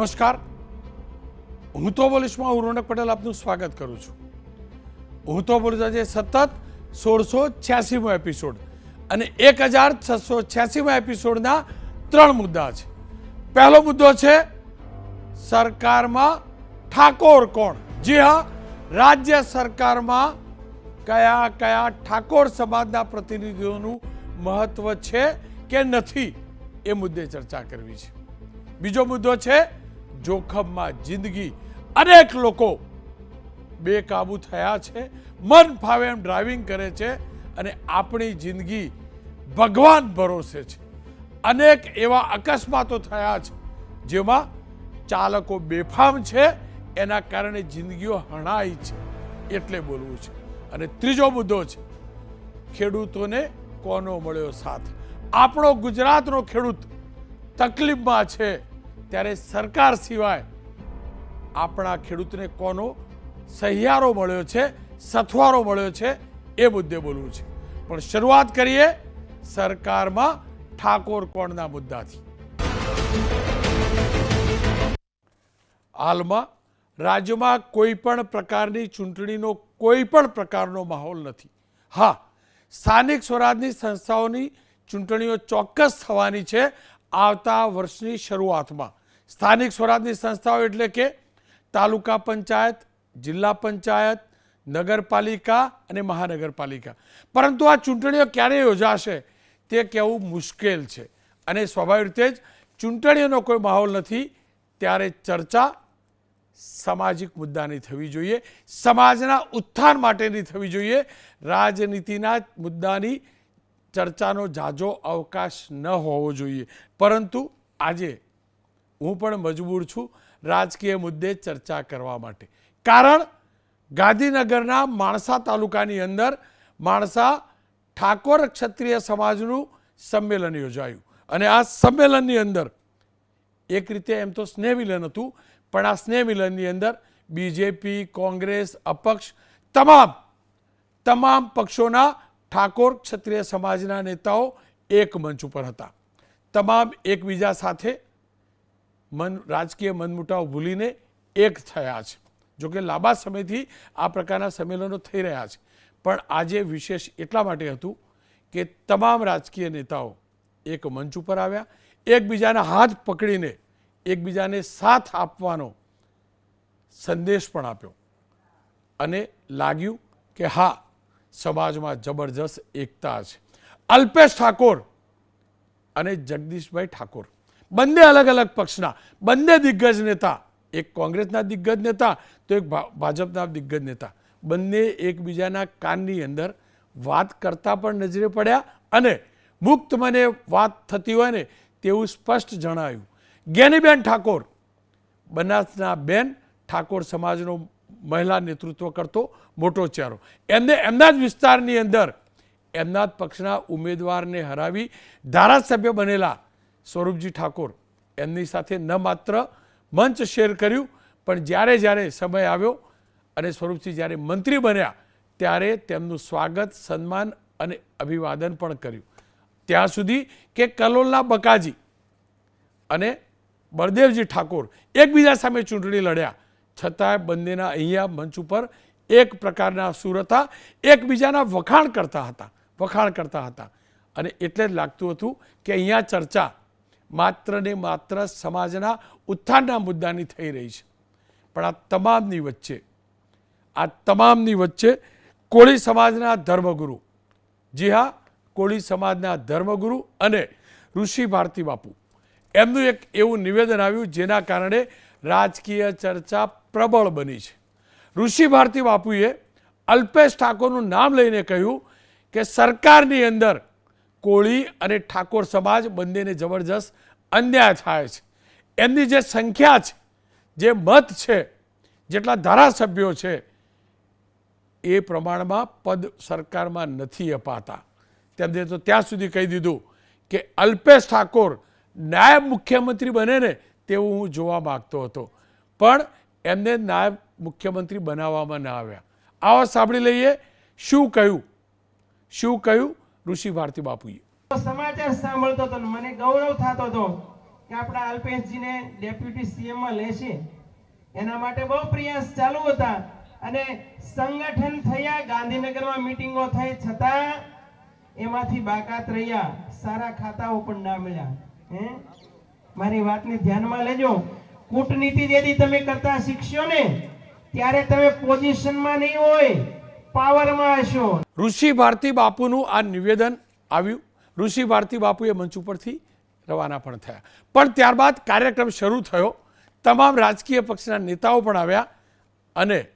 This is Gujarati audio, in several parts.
નમસ્કાર. હું તો બોલીશમાં હું રોનક પટેલ આપનું સ્વાગત કરું છું. હું તો બોલીશ આજે સતત સોળસો છ્યાસીમો એપિસોડ અને એક હજાર છસો છ્યાસીમો એપિસોડના ત્રણ મુદ્દા છે. પહેલો મુદ્દો છે, સરકારમાં ઠાકોર કોણ? જી હા, રાજ્ય સરકારમાં કયા કયા ઠાકોર સમાજના પ્રતિનિધિઓનું મહત્વ છે કે નથી એ મુદ્દે ચર્ચા કરવી છે. બીજો મુદ્દો છે જોખમમાં જિંદગી અનેક લોકો બેકાબુ થયા છે, મન ફાવે એમ ડ્રાઇવિંગ કરે છે અને આપણી જિંદગી ભગવાન ભરોસે છે. અનેક એવા અકસ્માતો થયા છે જેમાં ચાલકો બેફામ છે, એના કારણે જિંદગીઓ હણાઈ છે એટલે બોલવું છે. અને ત્રીજો મુદ્દો છે, ખેડૂતોને કોનો મળ્યો સાથ? આપણો ગુજરાતનો ખેડૂત તકલીફમાં છે ત્યારે સરકાર સિવાય આપણા ખેડૂતને કોનો સહિયારો મળ્યો છે, સથવારો મળ્યો છે એ મુદ્દે બોલવું છે. પણ શરૂઆત કરીએ સરકારમાં ઠાકોર કોણના મુદ્દાથી. હાલમાં રાજ્યમાં કોઈ પણ પ્રકારની ચૂંટણીનો કોઈ પણ પ્રકારનો માહોલ નથી. હા, સ્થાનિક સ્વરાજની સંસ્થાઓની ચૂંટણીઓ ચોક્કસ થવાની છે આવતા વર્ષની શરૂઆતમાં. સ્થાનિક સ્વરાજની સંસ્થાઓ એટલે કે તાલુકા પંચાયત, જિલ્લા પંચાયત, નગરપાલિકા અને મહાનગરપાલિકા. પરંતુ આ ચૂંટણીઓ ક્યારે યોજાશે તે કહેવું મુશ્કેલ છે. અને સ્વાભાવિક રીતે જ ચૂંટણીઓનો કોઈ માહોલ નથી, ત્યારે ચર્ચા સામાજિક મુદ્દાની થવી જોઈએ, સમાજના ઉત્થાન માટેની થવી જોઈએ, રાજનીતિના મુદ્દાની ચર્ચાનો જાજો અવકાશ ન હોવો જોઈએ. પરંતુ આજે હું પણ મજબૂર છું રાજકીય મુદ્દે ચર્ચા કરવા માટે. કારણ ગાંધીનગરના માણસા તાલુકાની અંદર માણસા ઠાકોર ક્ષત્રિય સમાજનું સંમેલન યોજાયું. અને આ સંમેલનની અંદર એક રીતે એમ તો સ્નેહ મિલન હતું, પણ આ સ્નેહ મિલનની અંદર બીજેપી, કોંગ્રેસ, અપક્ષ તમામ તમામ પક્ષોના ઠાકોર ક્ષત્રિય સમાજના નેતાઓ એક મંચ ઉપર હતા. તમામ એકબીજા સાથે મન, રાજકીય મનમુટાવ ભૂલીને એક થયા છે. જોકે લાંબા સમયથી આ પ્રકારના સંમેલનો થઈ રહ્યા છે. પણ આજે વિશેષ એટલા માટે હતું કે તમામ રાજકીય નેતાઓ એક મંચ ઉપર આવ્યા, એકબીજાના હાથ પકડીને એકબીજાને સાથ આપવાનો સંદેશ પણ આપ્યો. અને લાગ્યું કે હા, સમાજમાં જબરજસ્ત એકતા છે. અલ્પેશ ઠાકોર અને જગદીશભાઈ ઠાકોર. બંને અલગ અલગ પક્ષના, બંને દિગ્ગજ નેતા, એક કોંગ્રેસના દિગ્ગજ નેતા, તો એક ભાજપના દિગ્ગજ નેતા. બંને એકબીજાના કાનની અંદર વાત કરતા પણ નજરે પડ્યા અને મુક્ત મને વાત થતી હોય ને તેવું સ્પષ્ટ જણાયું. જ્ઞાનીબેન ઠાકોર, બનાસના બેન ઠાકોર સમાજનો મહિલા નેતૃત્વ કરતો મોટો ચહેરો. એમને, એમના જ વિસ્તારની અંદર એમના જ પક્ષના ઉમેદવારને હરાવી ધારાસભ્ય બનેલા સ્વરૂપજી ઠાકોર એમની સાથે ન માત્ર મંચ શેર કર્યું, પણ જ્યારે જ્યારે સમય આવ્યો અને સ્વરૂપજી જ્યારે મંત્રી બન્યા, ત્યારે તેમનું સ્વાગત, સન્માન અને અભિવાદન પણ કર્યું. ત્યાં સુધી કે કલોલના બકાજી અને બળદેવજી ઠાકોર એકબીજા સામે ચૂંટણી લડ્યા. છતાંય બંનેના અહીંયા મંચ ઉપર એક પ્રકારના સુર હતા, એકબીજાના વખાણ કરતા હતા, વખાણ કરતા હતા. અને એટલે જ લાગતું હતું કે અહીંયા ચર્ચા માત્ર ને માત્ર સમાજના ઉત્થાનના મુદ્દાની થઈ રહી છે. પણ આ તમામની વચ્ચે, આ તમામની વચ્ચે કોળી સમાજના ધર્મગુરુ, જી હા, કોળી સમાજના ધર્મગુરુ અને ઋષિ ભારતી બાપુ. એમનું એક એવું નિવેદન આવ્યું જેના કારણે રાજકીય ચર્ચા પ્રબળ બની છે. ઋષિ ભારતી બાપુએ અલ્પેશ ઠાકોરનું નામ લઈને કહ્યું કે સરકારની અંદર કોળી અને ઠાકોર સમાજ બંનેને જબરજસ્ત અન્યાય થાય છે. એમની જે સંખ્યા છે, જે મત છે, જેટલા ધારાસભ્યો છે, એ પ્રમાણમાં પદ સરકારમાં નથી અપાતા. તેમને તો ત્યાં સુધી કહી દીધું કે અલ્પેશ ઠાકોર નાયબ મુખ્યમંત્રી બને ને તેવું હું જોવા માગતો હતો. પણ એમને નાયબ મુખ્યમંત્રી બનાવવામાં ના આવ્યા. આવા સાંભળી લઈએ, શું કહ્યું? શું કહ્યું? ઋષિ ભારતી બાપુએ સમાચાર સાંભળતો હતો મને ગૌરવ થતો હતો કે આપણા અલ્પેશજીને ડેપ્યુટી સીએમમાં લેશે. એના માટે બહુ પ્રયાસ ચાલુ હતા અને સંગઠન થયા, ગાંધીનગરમાં મીટિંગો થઈ, છતાં એમાંથી બાકાત રહ્યા. સારા ખાતાઓ પણ ના મળ્યા. હે? મારી વાતને ધ્યાનમાં લેજો. કૂટનીતિ જેથી તમે કરતા શીખશો ને, ત્યારે તમે પોઝિશનમાં નહીં હોય. પાવરમાં હશો. ઋષિ ભારતી બાપુનું આ નિવેદન આવ્યું. ઋષિ ભારતી બાપુએ મંચ ઉપરથી રવાના પણ થયા. પણ ત્યારબાદ કાર્યક્રમ શરૂ થયો. તમામ રાજકીય પક્ષના નેતાઓ પણ આવ્યા અને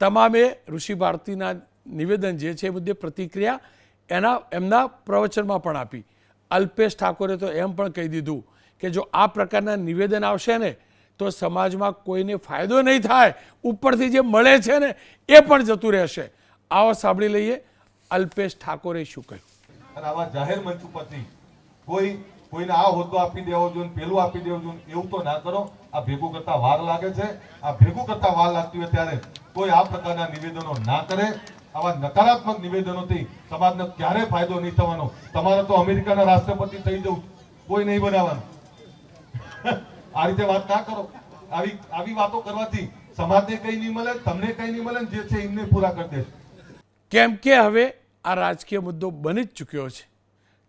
તમામે ઋષિ ભારતીના નિવેદન જે છે એ મુદ્દે પ્રતિક્રિયા એના, એમના પ્રવચનમાં પણ આપી. અલ્પેશ ઠાકોરે તો એમ પણ કહી દીધું કે જો આ પ્રકારના નિવેદન આવશે ને, તો સમાજમાં કોઈને ફાયદો નહીં થાય. ઉપરથી જે મળે છે ને, એ પણ જતું રહેશે. આવો સાંભળી લઈએ. અલ્પેશ ઠાકોરે શું કહ્યું? અને આવા જાહેર મંચ ઉપરથી કોઈ, કોઈને આ હોદ્દો આપી દેવો જોઈએ પેલું આપી દેવું જોઈએ એવું તો ના કરો. આ ભેગું કરતા વાર લાગે છે. આ ભેગું કરતા વાર લાગતી હોય ત્યારે કોઈ આ પ્રકારના નિવેદનો ના કરે. આવા નકારાત્મક નિવેદનોથી સમાજને ક્યારે ફાયદો નહીં થવાનો? તમારે તો અમેરિકાના રાષ્ટ્રપતિ થઈ જવું. કોઈ નહીં બનાવવાનું. આ રીતે વાત ના કરો. આવી આવી વાતો કરવાથી સમાજને કઈ નહીં મળે, તમને કઈ નહીં મળે જે છે એમને પૂરા કરી દેશે. કેમ કે હવે આ રાજકીય મુદ્દો બની જ ચૂક્યો છે.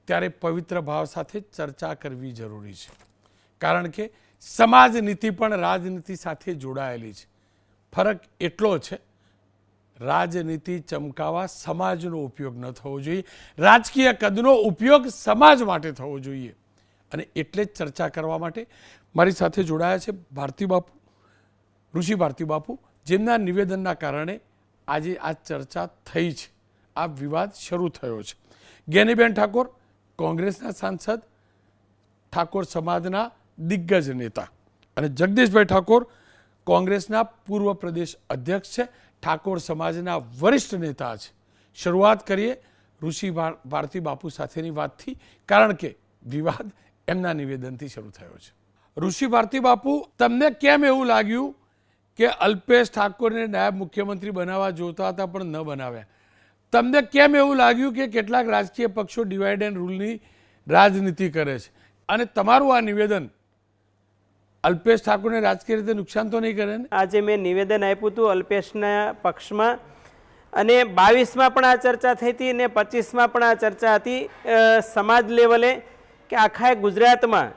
ત્યારે પવિત્ર ભાવ સાથે ચર્ચા કરવી જરૂરી છે. કારણ કે સમાજ નીતિ પણ રાજનીતિ સાથે જોડાયેલી છે. ફરક એટલો છે, રાજનીતિ ચમકાવા સમાજનો ઉપયોગ ન થવો જોઈએ. રાજકીય કદનો ઉપયોગ સમાજ માટે થવો જોઈએ. અને એટલે જ ચર્ચા કરવા માટે મારી સાથે જોડાયા છે ભારતી બાપુ, ઋષિ ભારતી બાપુ, જેમના નિવેદનના કારણે આજે આ ચર્ચા થઈ છે. આ વિવાદ શરૂ થયો છે. જ્ઞાનીબેન ઠાકોર, કોંગ્રેસના સાંસદ, ઠાકોર સમાજના દિગ્ગજ નેતા અને જગદીશભાઈ ઠાકોર કોંગ્રેસના પૂર્વ પ્રદેશ અધ્યક્ષ છે. ઠાકોર સમાજના વરિષ્ઠ નેતા છે. શરૂઆત કરીએ ઋષિ ભાર- ભારતી બાપુ સાથેની વાતથી, કારણ કે વિવાદ એમના નિવેદનથી શરૂ થયો છે. ઋષિ ભારતી બાપુ, તમને કેમ એવું લાગ્યું કે અલ્પેશ ઠાકોરને નાયબ મુખ્યમંત્રી બનાવવા જોતા હતા પણ ન બનાવ્યા. તમને કેમ એવું લાગ્યું કે કેટલાક રાજકીય પક્ષો ડિવાઇડ એન્ડ રૂલની રાજનીતિ કરે છે? અને તમારું આ નિવેદન અલ્પેશ ઠાકોરને રાજકીય રીતે નુકસાન તો નહીં કરે ને? આજે મેં નિવેદન આપ્યું હતું અલ્પેશના પક્ષમાં અને બાવીસમાં પણ આ ચર્ચા થઈ હતી અને પચીસમાં પણ આ ચર્ચા હતી. સમાજ લેવલે કે આખા ગુજરાતમાં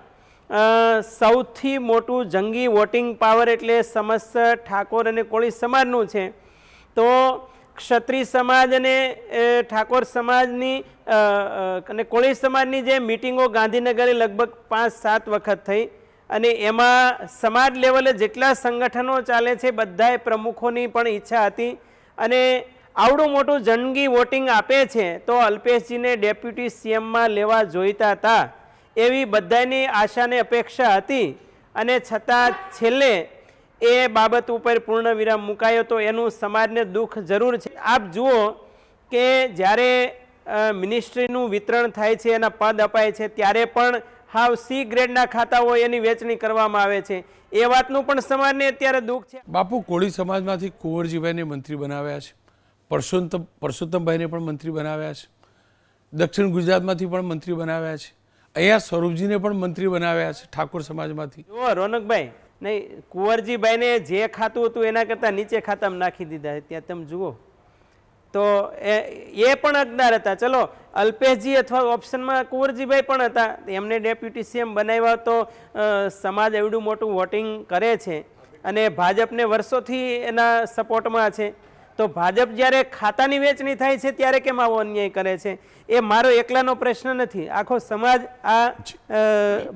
સૌથી મોટું જંગી વોટિંગ પાવર એટલે સમસ્ત ઠાકોર અને કોળી સમાજનું છે. તો ક્ષત્રિય સમાજ અને ઠાકોર સમાજની અને કોળી સમાજની જે મિટિંગો ગાંધીનગરે લગભગ પાંચ સાત વખત થઈ અને એમાં સમાજ લેવલે જેટલા સંગઠનો ચાલે છે બધાએ પ્રમુખોની પણ ઈચ્છા હતી અને આવડું મોટું જંગી વોટિંગ આપે છે તો અલ્પેશજીને ડેપ્યુટી સીએમમાં લેવા જોઈતા હતા. એવી બધાની આશાને અપેક્ષા હતી અને છતાં છેલ્લે એ બાબત ઉપર પૂર્ણ વિરામ મુકાયો તો એનું સમાજને દુઃખ જરૂર છે. આપ જુઓ કે જ્યારે મિનિસ્ટ્રીનું વિતરણ થાય છે, એના પદ અપાય છે, ત્યારે પણ હાવ સી ગ્રેડના ખાતા હોય એની વેચણી કરવામાં આવે છે. એ વાતનું પણ સમાજને અત્યારે દુઃખ છે. બાપુ, કોળી સમાજમાંથી કુંવરજીભાઈને મંત્રી બનાવ્યા છે. પરસોત્તમ, પરસોત્તમભાઈને પણ મંત્રી બનાવ્યા છે. દક્ષિણ ગુજરાતમાંથી પણ મંત્રી બનાવ્યા છે. અહીંયા સ્વરૂપજીને પણ મંત્રી બનાવ્યા છે ઠાકોર સમાજમાંથી. જો રોનકભાઈ, નહીં, કુંવરજીભાઈને જે ખાતું હતું એના કરતાં નીચે ખાતામાં નાખી દીધા ત્યાં તમે જુઓ. તો એ એ પણ હકદાર હતા. ચલો, અલ્પેશજી અથવા ઓપ્શનમાં કુંવરજીભાઈ પણ હતા. એમને ડેપ્યુટી સીએમ બનાવ્યા તો સમાજ એવડું મોટું વોટિંગ કરે છે અને ભાજપને વર્ષોથી એના સપોર્ટમાં છે. તો ભાજપ જ્યારે ખાતાની વેચણી થાય છે ત્યારે કેમ આવો અન્યાય કરે છે? એ મારો એકલાનો પ્રશ્ન નથી. આખો સમાજ આ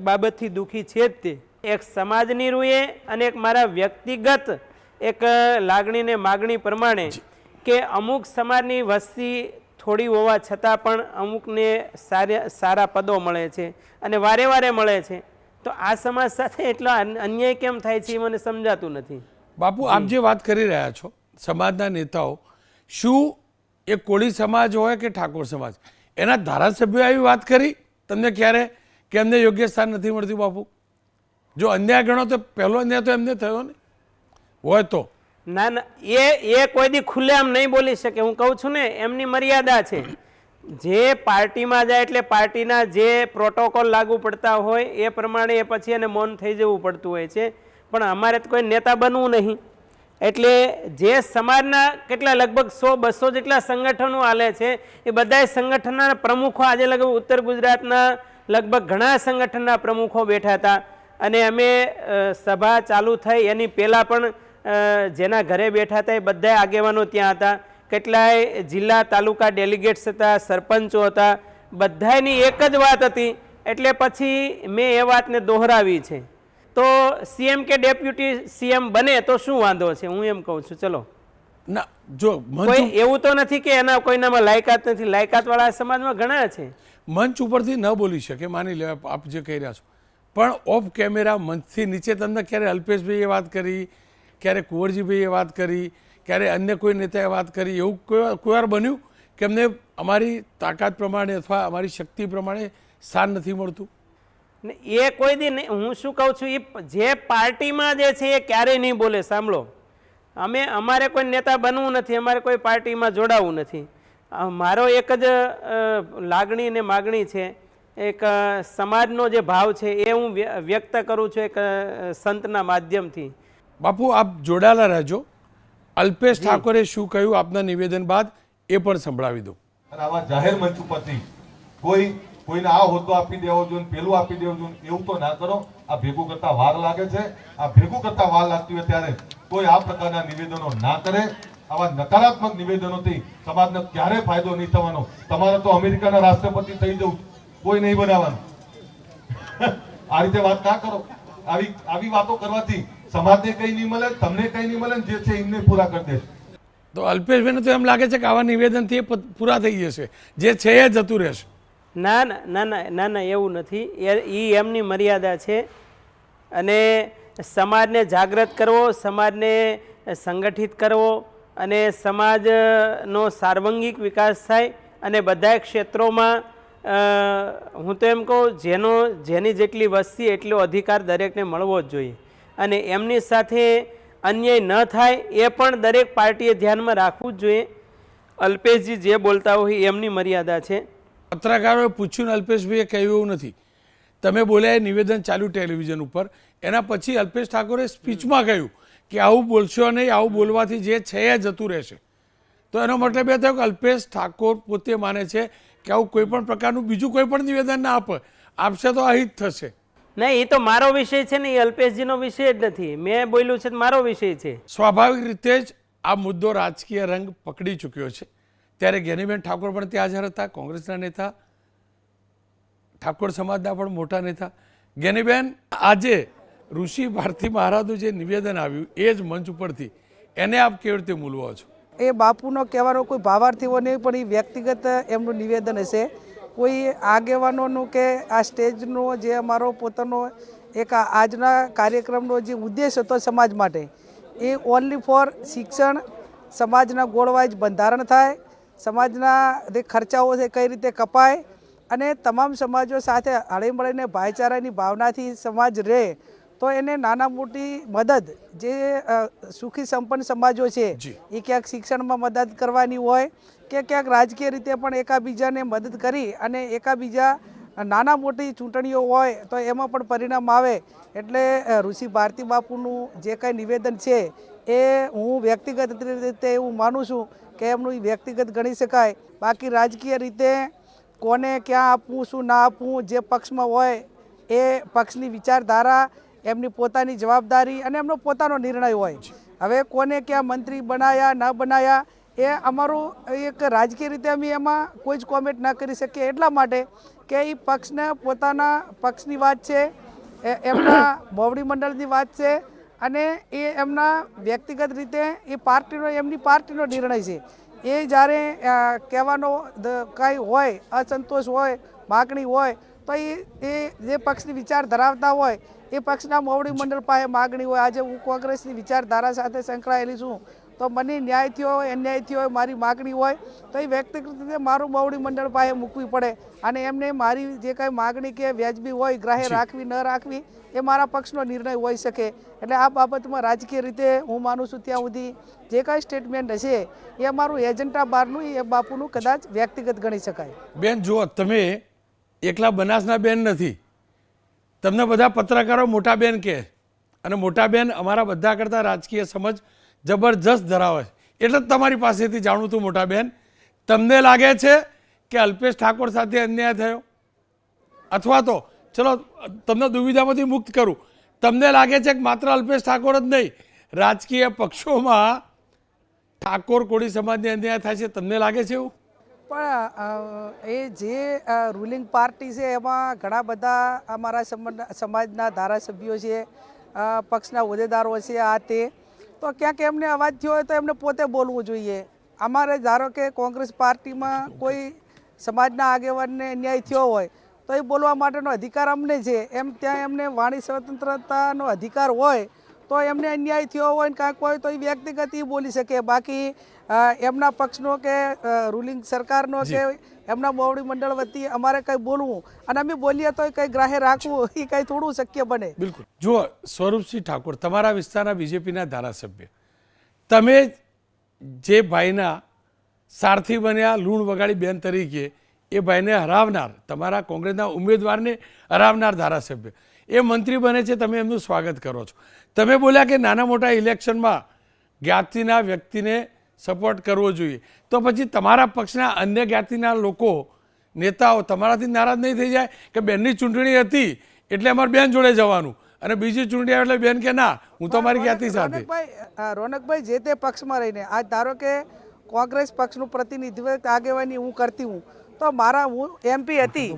બાબતથી દુઃખી છે જ તે. એક સમાજની રૂએ અને એક મારા વ્યક્તિગત એક લાગણીને માગણી પ્રમાણે કે અમુક સમાજની વસ્તી થોડી હોવા છતાં પણ અમુકને સારા સારા પદો મળે છે અને વારે વારે મળે છે. તો આ સમાજ સાથે એટલો અન્યાય કેમ થાય છે એ મને સમજાતું નથી. બાપુ આપ જે વાત કરી રહ્યા છો સમાજના નેતાઓ, શું એ કોળી સમાજ હોય કે ઠાકોર સમાજ? એના ધારાસભ્યો આવી વાત કરી. તમને ક્યારે? કે એમને યોગ્ય સ્થાન નથી મળતું બાપુ? જો અન્યાય ગણો તો પહેલો અન્યાય તો એમને થયો ને. હોય તો. ના ના, એ એ કોઈ દી ખુલ્લેઆમ નહીં બોલી શકે. હું કહું છું ને, એમની મર્યાદા છે. જે પાર્ટીમાં જાય એટલે પાર્ટીના જે પ્રોટોકોલ લાગુ પડતા હોય, એ પ્રમાણે એ પછી એને મૌન થઈ જવું પડતું હોય છે. પણ અમારે તો કોઈ નેતા બનવું નહીં. એટલે જે સમાજના કેટલા લગભગ સો, બસો જેટલા સંગઠનો હાલે છે, એ બધાય સંગઠનના પ્રમુખો આજે લગભગ ઉત્તર ગુજરાતના લગભગ ઘણા સંગઠનના પ્રમુખો બેઠા હતા. અને અમે સભા ચાલુ થઈ, એની પહેલાં પણ જેના ઘરે બેઠા હતા એ બધાય આગેવાનો ત્યાં હતા. કેટલાય જિલ્લા તાલુકા ડેલિગેટ્સ હતા, સરપંચો હતા બધાની એક જ વાત હતી. એટલે પછી મેં એ વાતને દોહરાવી છે. તો સીએમ કે ડેપ્યુટી સીએમ બને તો શું વાંધો છે? હું એમ કહું છું ચલો. ના જો કોઈ એવું તો નથી કે એના કોઈનામાં લાયકાત નથી. લાયકાતવાળા સમાજમાં ઘણા છે. મંચ ઉપરથી ન બોલી શકે માની લેવા આપ જે કહી રહ્યા છો. પણ ઓફ કેમેરા મંચથી નીચે તમને ક્યારે અલ્પેશભાઈએ વાત કરી ક્યારે કુંવરજીભાઈએ વાત કરી ક્યારે અન્ય કોઈ નેતાએ વાત કરી એવું કોઈ કોઈ વાર બન્યું કે અમને અમારી તાકાત પ્રમાણે અથવા અમારી શક્તિ પ્રમાણે સ્થાન નથી મળતું? ને એ કોઈ દી નહીં. હું શું કહું છું એ જે પાર્ટીમાં જે છે એ ક્યારેય નહીં બોલે સાંભળો. અમે અમારે કોઈ નેતા બનવું નથી અમારે કોઈ પાર્ટીમાં જોડાવું નથી. મારો એક જ લાગણી ને માગણી છે એક સમાજનો જે ભાવ છે એ હું વ્ય- વ્યક્ત કરું છું એક સંતના માધ્યમથી. બાપુ આપ જોડાયેલા રહેજો. અલ્પેશ ઠાકોરે શું કહ્યું આપના નિવેદન બાદ એ પણ સંભળાવી દો. આવા જાહેર મંચ ઉપરથી કોઈ કોઈને આ હોદ્દો આપી દેવો જોઈએ પેલું આપી દેવું જોઈએ એવું તો ના કરો. આ ભેગું કરતા વાર લાગે છે. આ ભેગું કરતા વાર લાગતી હોય ત્યારે કોઈ આ પ્રકારના નિવેદનો ના કરે. આવા નકારાત્મક નિવેદનોથી સમાજને ક્યારે ફાયદો નહીં થવાનો. તમારે તો અમેરિકાના રાષ્ટ્રપતિ થઈ જવું. કોઈ નહીં બનાવવાનું. આ રીતે વાત ના કરો. આવી આવી વાતો કરવાથી સમાજને કઈ નહીં મળે, તમને કઈ નહીં મળે જે છે એમને પૂરા કરી દેશે. તો અલ્પેશભાઈને તો એમ લાગે છે કે આવા નિવેદનથી એ પૂરા થઈ જશે. જે છે એ જતું રહેશે. ના ના ના ના ના એવું નથી. એ એમની મર્યાદા છે. અને સમાજને જાગૃત કરવો, સમાજને સંગઠિત કરવો અને સમાજનો સાર્વંગિક વિકાસ થાય અને બધા ક્ષેત્રોમાં હું તો એમ કહું, જેનો, જેની જેટલી વસ્તી, એટલો અધિકાર દરેકને મળવો જ જોઈએ. અને એમની સાથે અન્યાય ન થાય, એ પણ દરેક પાર્ટીએ ધ્યાનમાં રાખવું જ જોઈએ. અલ્પેશજી જે બોલતા હોય, એમની મર્યાદા છે. પત્રકારોએ પૂછ્યું અલ્પેશભાઈએ કહ્યું એવું નથી. તમે બોલ્યા એ નિવેદન ચાલ્યું ટેલિવિઝન ઉપર. એના પછી અલ્પેશ ઠાકોરે સ્પીચમાં કહ્યું કે આવું બોલશો નહીં આવું બોલવાથી જે છે એ જતું રહેશે. તો એનો મતલબ એ થયો કે અલ્પેશ ઠાકોર પોતે માને છે કે આવું કોઈ પણ પ્રકારનું બીજું કોઈ પણ નિવેદન ના આપે. આપશે તો અહિત થશે. નહીં એ તો મારો વિષય છે ને એ અલ્પેશજીનો વિષય જ નથી. મેં બોલ્યું છે મારો વિષય છે. સ્વાભાવિક રીતે જ આ મુદ્દો રાજકીય રંગ પકડી ચૂક્યો છે. ત્યારે જ્ઞાનીબેન ઠાકોર પણ ત્યાં હાજર હતા, કોંગ્રેસના નેતા, ઠાકોર સમાજના પણ મોટા નેતા. જ્ઞાનીબેન આજે ઋષિ ભારતી મહારાજનું જે નિવેદન આવ્યું, એ જ મંચ ઉપરથી, એને આપ કેવી રીતે મૂલવો છો? એ બાપુનો કહેવાનો કોઈ ભાવાર્થીઓ નહીં, પણ એ વ્યક્તિગત એમનું નિવેદન હશે. કોઈ આગેવાનોનું કે આ સ્ટેજનો જે અમારો પોતાનો એક આજના કાર્યક્રમનો જે ઉદ્દેશ હતો સમાજ માટે, એ ઓનલી ફોર શિક્ષણ, સમાજના ગોળવાઇઝ બંધારણ થાય સમાજના જે ખર્ચાઓ છે કઈ રીતે કપાય અને તમામ સમાજો સાથે હળીમળીને ભાઈચારાની ભાવનાથી સમાજ રહે તો એને નાના મોટી મદદ જે સુખી સંપન્ન સમાજો છે એ ક્યાંક શિક્ષણમાં મદદ કરવાની હોય કે ક્યાંક રાજકીય રીતે પણ એકાબીજાને મદદ કરી અને એકાબીજા નાના મોટી ચૂંટણીઓ હોય તો એમાં પણ પરિણામ આવે. એટલે ઋષિ ભારતી બાપુનું જે કાંઈ નિવેદન છે એ હું વ્યક્તિગત રીતે એવું માનું છું કે એમનું વ્યક્તિગત ગણી શકાય. બાકી રાજકીય રીતે કોને ક્યાં આપવું શું ના આપવું જે પક્ષમાં હોય એ પક્ષની વિચારધારા એમની પોતાની જવાબદારી અને એમનો પોતાનો નિર્ણય હોય. હવે કોને ક્યાં મંત્રી બનાયા ન બનાયા એ અમારું એક રાજકીય રીતે અમે એમાં કોઈ જ કોમેન્ટ ના કરી શકીએ એટલા માટે કે એ પક્ષને પોતાના પક્ષની વાત છે એ એમના મોવડી મંડળની વાત છે અને એ એમના વ્યક્તિગત રીતે એ પાર્ટીનો, એમની પાર્ટીનો નિર્ણય છે. એ જ્યારે કહેવાનો કાંઈ હોય, અસંતોષ હોય, માગણી હોય, તો એ એ જે પક્ષની વિચાર ધરાવતા હોય, એ પક્ષના મોવડી મંડળ પાસે માગણી હોય. આજે હું કોંગ્રેસની વિચારધારા સાથે સંકળાયેલી છું. તો મને ન્યાય થયો હોય અન્યાય થયો હોય મારી માગણી હોય તો એ વ્યક્તિગત રીતે મારું બવડી મંડળ પાસે મૂકવી પડે. અને એમને મારી જે કાંઈ માગણી કે વ્યાજબી હોય ગ્રાહ્ય રાખવી ન રાખવી એ મારા પક્ષનો નિર્ણય હોઈ શકે. એટલે આ બાબતમાં રાજકીય રીતે હું માનું છું ત્યાં સુધી જે કાંઈ સ્ટેટમેન્ટ હશે એ અમારું એજન્ટા બહારનું એ બાપુનું કદાચ વ્યક્તિગત ગણી શકાય. બેન જુઓ તમે એકલા બનાસના બેન નથી. તમને બધા પત્રકારો મોટા બેન કહે. અને મોટા બેન અમારા બધા કરતાં રાજકીય સમજ જબરજસ્ત ધરાવે છે. એટલે જ તમારી પાસેથી જાણું છું મોટા બેન, તમને લાગે છે કે અલ્પેશ ઠાકોર સાથે અન્યાય થયો? અથવા તો, ચલો, તમને દુવિધામાંથી મુક્ત કરું. તમને લાગે છે કે માત્ર અલ્પેશ ઠાકોર જ નહીં, રાજકીય પક્ષોમાં ઠાકોર કોળી સમાજને અન્યાય થાય છે? તમને લાગે છે એવું? પણ એ જે રૂલિંગ પાર્ટી છે, એમાં ઘણા બધા અમારા સમજ- સમાજના ધારાસભ્યો છે પક્ષના હોદ્દેદારો છે આ તે. તો ક્યાંક એમને અવાજ થયો હોય તો એમને પોતે બોલવું જોઈએ. અમારે ધારો કે કોંગ્રેસ પાર્ટીમાં કોઈ સમાજના આગેવાનને અન્યાય થયો હોય તો એ બોલવા માટેનો અધિકાર અમને છે. એમ ત્યાં એમને વાણી સ્વતંત્રતાનો અધિકાર હોય તો એમને અન્યાય થયો હોય ને કાંઈક હોય તો એ વ્યક્તિગત એ બોલી શકે. બાકી એમના પક્ષનો કે રૂલિંગ સરકારનો કે એમના મોવડી મંડળ વતી અમારે કંઈ બોલવું અને અમે બોલીએ તો કંઈ ગ્રાહ્ય રાખવું, એ કંઈ થોડું શક્ય બને. બિલકુલ. જુઓ, સ્વરૂપસિંહ ઠાકોર, તમારા વિસ્તારના બીજેપીના ધારાસભ્ય. તમે જે ભાઈના સારથી બન્યા, લૂણ વગાડી બેન તરીકે, એ ભાઈને હરાવનાર, તમારા કોંગ્રેસના ઉમેદવારને હરાવનાર ધારાસભ્ય. એ મંત્રી બને છે, તમે એમનું સ્વાગત કરો છો. તમે બોલ્યા કે નાના મોટા ઇલેક્શનમાં જ્ઞાતિના વ્યક્તિને સપોર્ટ કરવો જોઈએ. તો પછી તમારા પક્ષના અન્ય જ્ઞાતિના લોકો નેતાઓ તમારાથી નારાજ નહીં થઈ જાય કે બેનની ચૂંટણી હતી એટલે અમારે બેન જોડે જવાનું. અને બીજી ચૂંટણી આવે એટલે બેન કે ના હું તો મારી જ્ઞાતિ સાથે. રોનકભાઈ જે તે પક્ષમાં રહીને આજ ધારો કે કોંગ્રેસ પક્ષનું પ્રતિનિધિત્વ આગેવાની હું કરતી હું તો મારા હું એમપી હતી.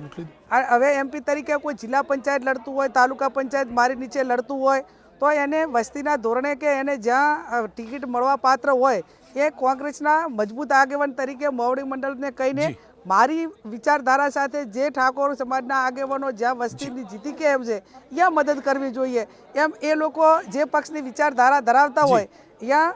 હવે એમપી તરીકે કોઈ જિલ્લા પંચાયત લડતું હોય તાલુકા પંચાયત મારી નીચે લડતું હોય તો એને વસ્તીના ધોરણે કે એને જ્યાં ટિકિટ મળવા પાત્ર હોય એ કોંગ્રેસના મજબૂત આગેવાન તરીકે મોવડી મંડળને કહીને મારી વિચારધારા સાથે જે ઠાકોર સમાજના આગેવાનો જ્યાં વસ્તીની જીતી કે એમ છે ત્યાં મદદ કરવી જોઈએ. એમ એ લોકો જે પક્ષની વિચારધારા ધરાવતા હોય ત્યાં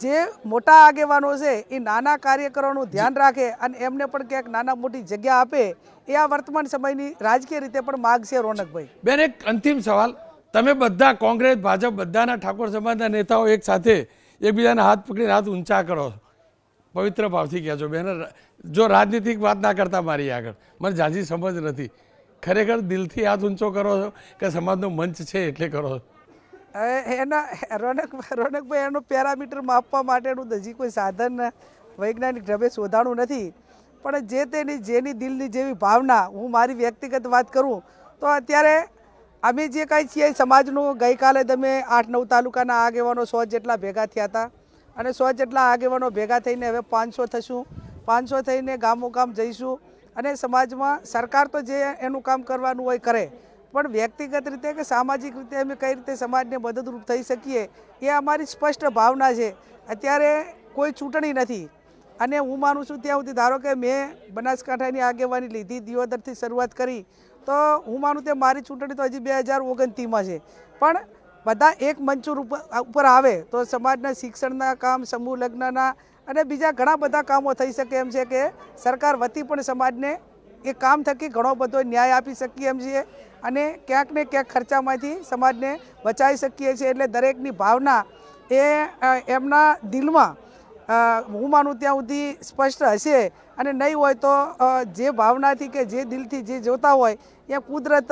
જે મોટા આગેવાનો છે એ નાના કાર્યકરોનું ધ્યાન રાખે અને એમને પણ ક્યાંક નાના મોટી જગ્યા આપે એ આ વર્તમાન સમયની રાજકીય રીતે પણ માગ છે રોનકભાઈ બેન એક અંતિમ સવાલ. તમે બધા કોંગ્રેસ ભાજપ બધાના ઠાકોર સમાજના નેતાઓ એક સાથે એકબીજાના હાથ પકડીને હાથ ઊંચા કરો. પવિત્ર ભાવથી કહેજો, બેન. જો રાજનીતિક વાત ના કરતા મારી આગળ, મને ઝાઝી સમજ નથી. ખરેખર દિલથી હાથ ઊંચો કરો છો કે સમાજનો મંચ છે એટલે કરો છો? એના, રોનક, રોનકભાઈ, એનું પેરામીટર માપવા માટેનું હજી કોઈ સાધન વૈજ્ઞાનિક ઢબે શોધાણું નથી. પણ જે તેની, જેની દિલની જેવી ભાવના હું મારી વ્યક્તિગત વાત કરું, તો અત્યારે અમે જે કાંઈ છીએ, સમાજનું ગઈકાલે તમે આઠ નવ તાલુકાના આગેવાનો સો જેટલા ભેગા થયા હતા. અને સો જેટલા આગેવાનો ભેગા થઈને હવે પાંચસો થશું. પાંચસો થઈને ગામો ગામ જઈશું. અને સમાજમાં સરકાર તો જે એનું કામ કરવાનું હોય કરે. પણ વ્યક્તિગત રીતે કે સામાજિક રીતે અમે કઈ રીતે સમાજને મદદરૂપ થઈ શકીએ, એ અમારી સ્પષ્ટ ભાવના છે. અત્યારે કોઈ ચૂંટણી નથી. અને હું માનું છું ત્યાં સુધી ધારો કે મેં બનાસકાંઠાની આગેવાની લીધી દિયોદરથી શરૂઆત કરી, તો હું માનું તે મારી ચૂંટણી તો હજી બે હજાર ઓગણત્રીસમાં છે. પણ બધા એક મંચ ઉપર આવે તો સમાજના શિક્ષણના કામ, સમૂહ લગ્નના અને બીજા ઘણા બધા કામો થઈ શકે એમ છે કે સરકાર વતી પણ સમાજને એ કામ થકી ઘણો બધો ન્યાય આપી શકીએ એમ છીએ અને ક્યાંક ને ક્યાંક ખર્ચામાંથી સમાજને બચાવી શકીએ છીએ. એટલે દરેકની ભાવના એ એમના દિલમાં હું માનું ત્યાં સુધી સ્પષ્ટ હશે અને નહીં હોય તો જે ભાવનાથી કે જે દિલથી જે જોતા હોય, એ કુદરત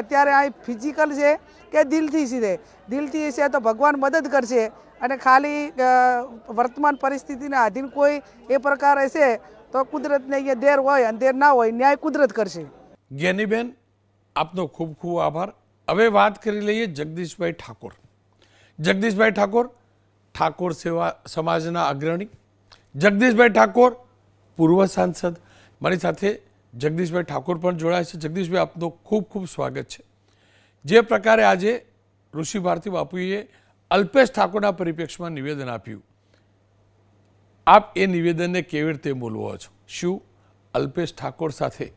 અત્યારે આ ફિઝિકલ છે કે દિલથી છે દિલથી છે તો ભગવાન મદદ કરશે અને ખાલી વર્તમાન પરિસ્થિતિને આધીન કોઈ એ પ્રકાર હશે તો કુદરતને અહીંયા દેર હોય, અંધેર ના હોય, ન્યાય કુદરત કરશે. જ્ઞાનીબેન, આપનો ખૂબ ખૂબ આભાર. હવે વાત કરી લઈએ જગદીશભાઈ ઠાકોર. જગદીશભાઈ ઠાકોર ઠાકોર સેવા સમાજના અગ્રણી. જગદીશભાઈ ઠાકોર, પૂર્વ સાંસદ. મારી સાથે જગદીશભાઈ ઠાકોર પણ જોડાય છે. જગદીશભાઈ, આપનું ખૂબ ખૂબ સ્વાગત છે. જે પ્રકારે આજે ઋષિ ભારતી બાપુએ અલ્પેશ ઠાકોરના પરિપ્રેક્ષમાં નિવેદન આપ્યું. આપ એ નિવેદનને કેવી રીતે બોલવો છો? શું અલ્પેશ ઠાકોર સાથે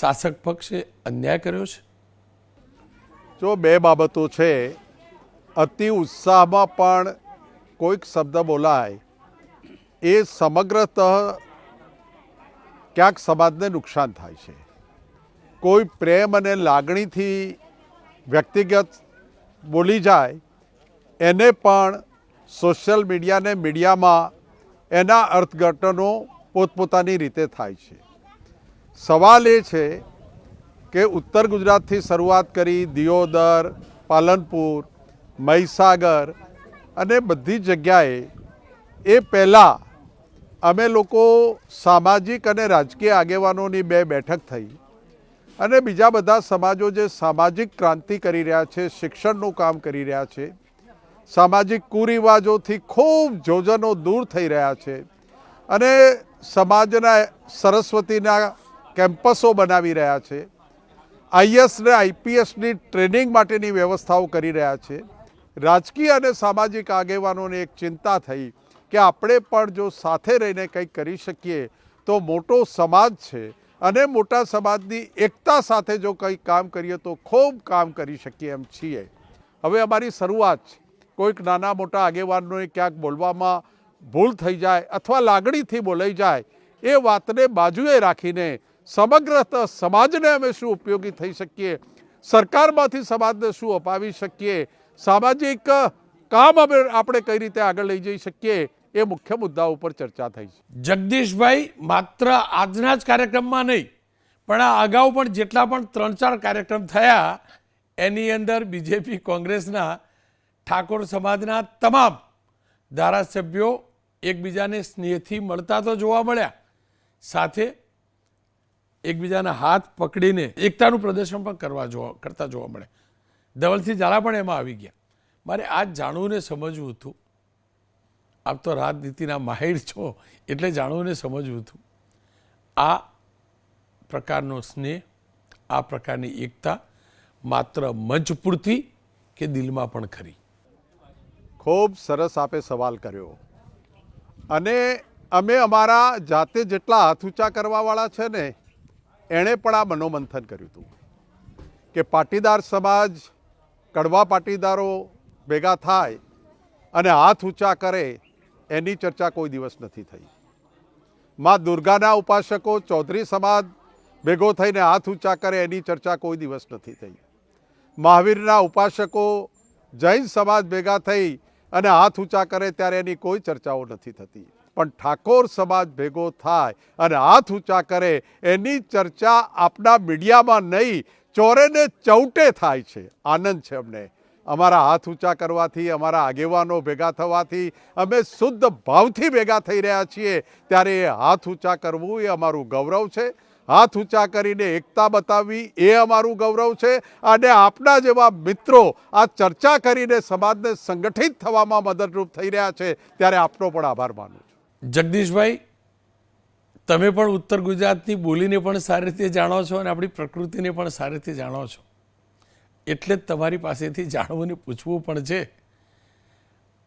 શાસક પક્ષે અન્યાય કર્યો છે? જો બે બાબતો છે અતિ ઉત્સાહમાં પણ કોઈક શબ્દ બોલાય. એ સમગ્રતઃ ક્યાંક સમાજને નુકસાન થાય છે. કોઈ પ્રેમ અને લાગણીથી વ્યક્તિગત બોલી જાય, એને પણ સોશિયલ મીડિયાને મીડિયામાં એના અર્થઘટનો પોતપોતાની રીતે થાય છે. સવાલ એ છે કે ઉત્તર ગુજરાતથી શરૂઆત કરી દિયોદર, પાલનપુર મહીસાગર અને બધી જગ્યાએ એ પહેલાં અમે લોકો સામાજિક અને રાજકીય આગેવાનોની બે બેઠક થઈ. અને બીજા બધા સમાજો જે સામાજિક ક્રાંતિ કરી રહ્યા છે, શિક્ષણનું કામ કરી રહ્યા છે, સામાજિક કુરિવાજોથી ખૂબ જોજનો દૂર થઈ રહ્યા છે અને સમાજના સરસ્વતીના કેમ્પસો બનાવી રહ્યા છે. આઈએસ ને આઈપીએસની ટ્રેનિંગ માટેની વ્યવસ્થાઓ કરી રહ્યા છે. રાજકીય અને સામાજિક આગેવાનોને એક ચિંતા થઈ કે આપણે પણ જો સાથે રહીને કંઈક કરી શકીએ તો મોટો સમાજ છે અને મોટા સમાજની એકતા સાથે જો કંઈક કામ કરીએ તો ખૂબ કામ કરી શકીએ એમ છીએ. હવે અમારી શરૂઆત છે. કોઈક નાના મોટા આગેવાનોને ક્યાંક બોલવામાં ભૂલ થઈ જાય અથવા લાગણીથી બોલાઈ જાય એ વાતને બાજુએ રાખીને સમગ્રત સમાજને અમે શું ઉપયોગી થઈ શકીએ? સરકારમાંથી સમાજને શું અપાવી શકીએ? સામાજિક કામ અમે આપણે કઈ રીતે આગળ લઈ જઈ શકીએ એ મુખ્ય મુદ્દાઓ ઉપર ચર્ચા થઈ છે. જગદીશભાઈ, માત્ર આજના જ કાર્યક્રમમાં નહીં, પણ આ અગાઉ પણ જેટલા પણ ત્રણ ચાર કાર્યક્રમ થયા, એની અંદર બીજેપી કોંગ્રેસના ઠાકોર સમાજના તમામ ધારાસભ્યો એકબીજાને સ્નેહથી મળતા તો જોવા મળ્યા. સાથે એકબીજાના હાથ પકડીને એકતાનું પ્રદર્શન પણ કરવા જોવા, કરતા જોવા મળે ધવલસિંહ ઝાલા પણ એમાં આવી ગયા. મારે આ જાણવું ને સમજવું હતું. આપ તો રાજનીતિના માહિર છો, એટલે જાણવું ને સમજવું હતું. આ પ્રકારનો સ્નેહ, આ પ્રકારની એકતા માત્ર મંચ પૂરતી કે દિલમાં પણ ખરી? ખૂબ સરસ આપે સવાલ કર્યો. અને અમે અમારા જાતે જેટલા હાથ ઊંચા કરવાવાળા છે ને, એણે પણ આ મનોમંથન કર્યું હતું કે પાટીદાર સમાજ કડવા પાટીદારો ભેગા થાય અને હાથ ઊંચા કરે, એની ચર્ચા કોઈ દિવસ નથી થઈ. માં દુર્ગાના ઉપાસકો ચૌધરી સમાજ ભેગો થઈને હાથ ઊંચા કરે, એની ચર્ચા કોઈ દિવસ નથી થઈ. મહાવીરના ઉપાસકો જૈન સમાજ ભેગા થઈ અને હાથ ઊંચા કરે ત્યારે એની કોઈ ચર્ચાઓ નથી થતી. પણ ઠાકોર સમાજ ભેગો થાય અને હાથ ઊંચા કરે, એની ચર્ચા આપણા મીડિયામાં નહીં ચોરે ને ચૌટે થાય છે. આનંદ છે અમને. અમારા હાથ ઊંચા કરવાથી, અમારા આગેવાનો ભેગા થવાથી, અમે શુદ્ધ ભાવથી ભેગા થઈ રહ્યા છીએ. ત્યારે એ હાથ ઊંચા કરવું એ અમારું ગૌરવ છે. હાથ ઊંચા કરીને એકતા બતાવવી એ અમારું ગૌરવ છે. અને આપના જેવા મિત્રો આ ચર્ચા કરીને સમાજને સંગઠિત થવામાં મદદરૂપ થઈ રહ્યા છે. ત્યારે આપનો પણ આભાર માનું છું. જગદીશભાઈ તમે પણ ઉત્તર ગુજરાતની બોલીને પણ સારી રીતે જાણો છો અને આપણી પ્રકૃતિને પણ સારી રીતે જાણો છો. એટલે જ તમારી પાસેથી જાણવું ને પૂછવું પણ છે.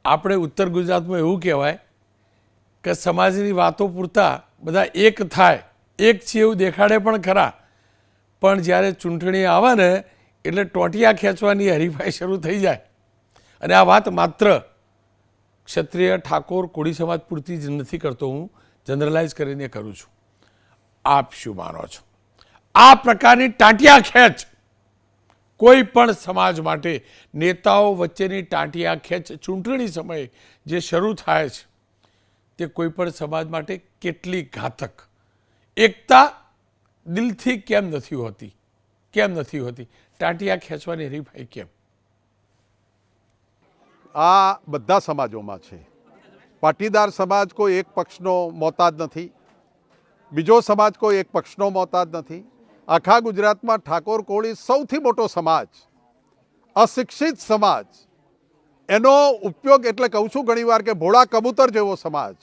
આપણે ઉત્તર ગુજરાતમાં એવું કહેવાય કે સમાજની વાતો પૂરતા બધા એક થાય, એક છે એવું દેખાડે પણ ખરા. પણ જ્યારે ચૂંટણી આવે ને, એટલે ટોટિયા ખેંચવાની હરીફાઈ શરૂ થઈ જાય. અને આ વાત માત્ર ક્ષત્રિય ઠાકોર કોળી સમાજ પૂરતી જ નથી કરતો હું. જનરલાઇઝ કરીને કરું છું. આપ શું માનો છો? આ પ્રકારની ટાંટિયા ખેંચ. કોઈ પણ સમાજ માટે નેતાઓ વચ્ચેની ટાંટિયા ખેંચ ચૂંટણી સમયે જે શરૂ થાય છે, તે કોઈ પણ સમાજ માટે કેટલી ઘાતક? એકતા દિલથી કેમ નથી હોતી? કેમ નથી હોતી? ટાંટિયા ખેંચવાની હરીફાઈ કેમ? આ બધા સમાજોમાં છે. પાટીદાર સમાજ કોઈ એક પક્ષનો મોતાજ નથી. બીજો સમાજ કોઈ એક પક્ષનો મોતાજ નથી. આખા ગુજરાતમાં ઠાકોર કોળી સૌથી મોટો સમાજ, અશિક્ષિત સમાજ. એનો ઉપયોગ એટલે કહું છું ઘણીવાર કે ભોળા કબૂતર જેવો સમાજ.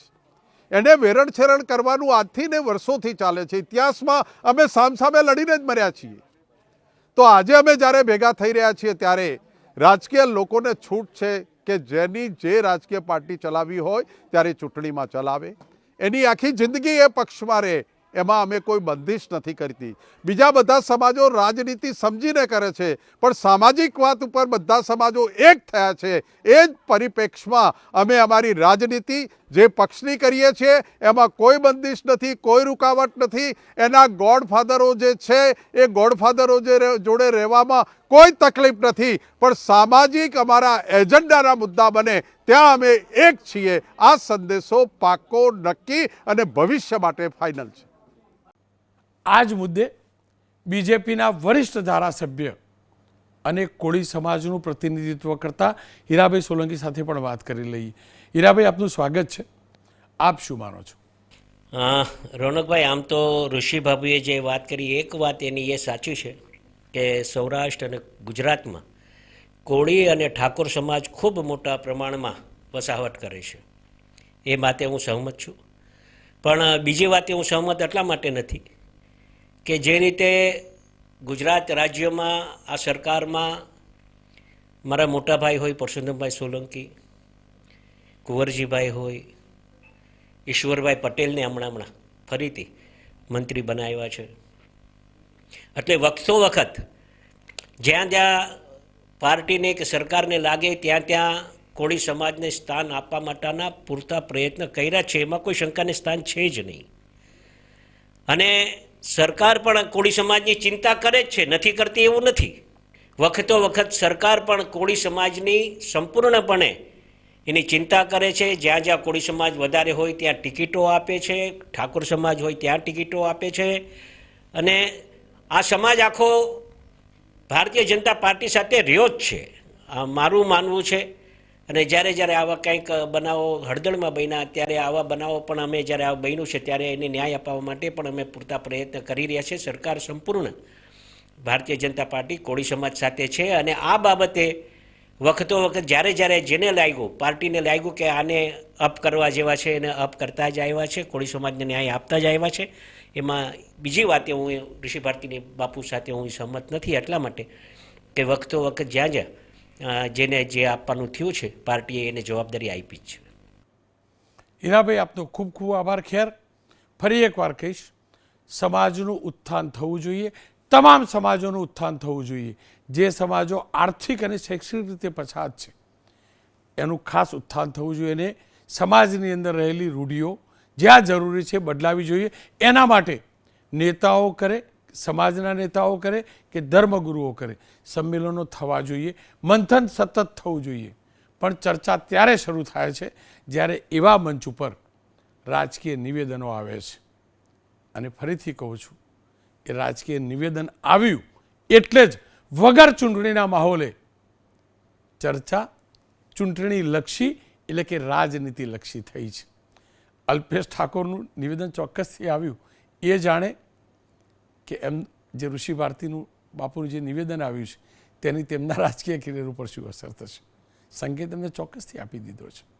એને વેરણછેરણ કરવાનું આજથી ને વર્ષોથી ચાલે છે. ઇતિહાસમાં અમે સામસામે લડીને જ મર્યા છીએ. તો આજે અમે જ્યારે ભેગા થઈ રહ્યા છીએ ત્યારે રાજકીય લોકોને છૂટ છે. કે જેની જે રાજકીય પાર્ટી ચલાવી હોય ત્યારે ચૂંટણીમાં ચલાવે. એની આખી જિંદગી એ પક્ષમાં રહે, એમાં અમે કોઈ બંદિશ નથી કરતી. બીજા બધા સમાજો રાજનીતિ સમજીને કરે છે, પણ સામાજિક વાત ઉપર બધા સમાજો એક થયા છે. એ જ પરિપ્રેક્ષમાં અમે અમારી રાજનીતિ જે પક્ષની કરીએ છીએ, એમાં કોઈ બંદિશ નથી, કોઈ રૂકાવટ નથી. એના ગોડફાધરો જે છે, એ ગોડફાધરો જે જોડે રહેવામાં કોઈ તકલીફ નથી. પણ સામાજિક અમારા એજન્ડાના મુદ્દા બને ત્યાં અમે એક છીએ. આ સંદેશો પાકો નક્કી અને ભવિષ્ય માટે ફાઇનલ છે. આ જ મુદ્દે બીજેપીના વરિષ્ઠ ધારાસભ્ય અને કોળી સમાજનું પ્રતિનિધિત્વ કરતા હીરાભાઈ સોલંકી સાથે પણ વાત કરી લઈએ. હીરાભાઈ આપનું સ્વાગત છે. આપ શું માનો છો? હા રોનકભાઈ આમ તો ઋષિભાભીએ જે વાત કરી એક વાત એની એ સાચી છે. કે સૌરાષ્ટ્ર અને ગુજરાતમાં કોળી અને ઠાકોર સમાજ ખૂબ મોટા પ્રમાણમાં વસાવટ કરે છે. એ માટે હું સહમત છું. પણ બીજી વાતે હું સહમત એટલા માટે નથી કે જે રીતે ગુજરાત રાજ્યમાં આ સરકારમાં મારા મોટા ભાઈ હોય પરસોત્તમભાઈ સોલંકી, કુંવરજીભાઈ હોય, ઈશ્વરભાઈ પટેલને હમણાં હમણાં ફરીથી મંત્રી બનાવ્યા છે. એટલે વખતો વખત જ્યાં જ્યાં પાર્ટીને કે સરકારને લાગે ત્યાં ત્યાં કોળી સમાજને સ્થાન આપવા માટેના પૂરતા પ્રયત્ન કર્યા છે, એમાં કોઈ શંકાને સ્થાન છે જ નહીં. અને સરકાર પણ કોળી સમાજની ચિંતા કરે જ છે, નથી કરતી એવું નથી. વખતો વખત સરકાર પણ કોળી સમાજની સંપૂર્ણપણે એની ચિંતા કરે છે, જ્યાં જ્યાં કોળી સમાજ વધારે હોય ત્યાં ટિકિટો આપે છે, ઠાકોર સમાજ હોય ત્યાં ટિકિટો આપે છે. અને આ સમાજ આખો ભારતીય જનતા પાર્ટી સાથે રહ્યો જ છે. આ મારું માનવું છે. અને જ્યારે જ્યારે આવા કંઈક બનાવો હળદળમાં બન્યા, ત્યારે આવા બનાવો પણ અમે જ્યારે આ બન્યું છે, ત્યારે એને ન્યાય અપાવવા માટે પણ અમે પૂરતા પ્રયત્ન કરી રહ્યા છીએ. સરકાર સંપૂર્ણ ભારતીય જનતા પાર્ટી કોળી સમાજ સાથે છે. અને આ બાબતે વખતો વખત જ્યારે જ્યારે જેને લાગ્યું, પાર્ટીને લાગ્યું કે આને અપ કરવા જેવા છે, એને અપ કરતા જ આવ્યા છે, કોળી સમાજને ન્યાય આપતા જ આવ્યા છે. એમાં બીજી વાતે હું ઋષિ ભારતીની બાપુ સાથે હું સહમત નથી એટલા માટે કે વખતો વખત જ્યાં જ્યાં જેને જે આપવાનું થયું છે, પાર્ટીએ એને જવાબદારી આપી જ છે. હીરાભાઈ, આપનો ખૂબ ખૂબ આભાર. ખેર, ફરી એકવાર કહીશ, સમાજનું ઉત્થાન થવું જોઈએ, તમામ સમાજોનું ઉત્થાન થવું જોઈએ. જે સમાજો આર્થિક અને શૈક્ષણિક રીતે પછાત છે, એનું ખાસ ઉત્થાન થવું જોઈએ અને સમાજની અંદર રહેલી રૂઢિઓ જ્યાં જરૂરી છે બદલાવી જોઈએ. એના માટે નેતાઓ કરે, સમાજના નેતાઓ કરે કે ધર્મગુરુઓ કરે. સંમેલનો થવા જોઈએ. મંથન સતત થવું જોઈએ. પણ ચર્ચા ત્યારે શરૂ થાય છે જ્યારે એવા મંચ ઉપર રાજકીય નિવેદનો આવે છે. અને ફરીથી કહું છું, એ રાજકીય નિવેદન આવ્યું એટલે જ વગર ચૂંટણીના માહોલે ચર્ચા ચૂંટણી લક્ષી એટલે કે રાજનીતિ લક્ષી થઈ છે. અલ્પેશ ઠાકોરનું નિવેદન ચોક્કસથી આવ્યું. એ જાણે કે એમ જે ઋષિ ભારતીનું બાપુનું જે નિવેદન આવ્યું છે, તેની તેમના રાજકીય કેરિયર ઉપર શું અસર થશે? સંકેત એમને ચોક્કસથી આપી દીધો છે.